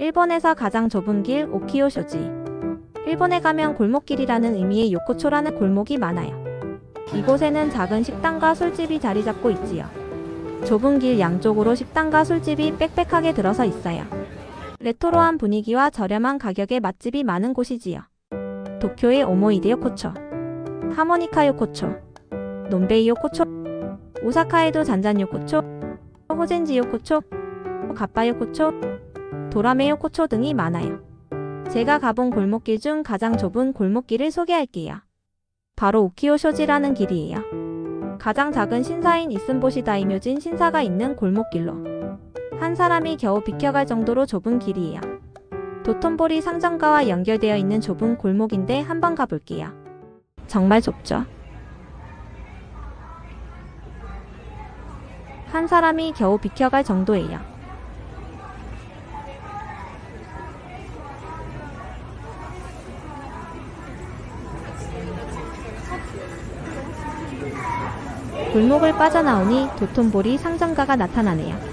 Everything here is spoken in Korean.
일본에서 가장 좁은 길 오키오쇼지. 일본에 가면 골목길이라는 의미의 요코초라는 골목이 많아요. 이곳에는 작은 식당과 술집이 자리 잡고 있지요. 좁은 길 양쪽으로 식당과 술집이 빽빽하게 들어서 있어요. 레토로한 분위기와 저렴한 가격의 맛집이 많은 곳이지요. 도쿄의 오모이데 요코초, 하모니카 요코초, 논베이 요코초, 오사카에도 잔잔 요코초, 호젠지 요코초, 가빠 요코초, 도라메 요 코초 등이 많아요. 제가 가본 골목길 중 가장 좁은 골목길을 소개할게요. 바로 우키오쇼지라는 길이에요. 가장 작은 신사인 이슨보시 다이묘진 신사가 있는 골목길로 한 사람이 겨우 비켜갈 정도로 좁은 길이에요. 도톤보리 상점가와 연결되어 있는 좁은 골목인데 한번 가볼게요. 정말 좁죠? 한 사람이 겨우 비켜갈 정도예요. 골목을 빠져나오니 도톤보리 상점가가 나타나네요.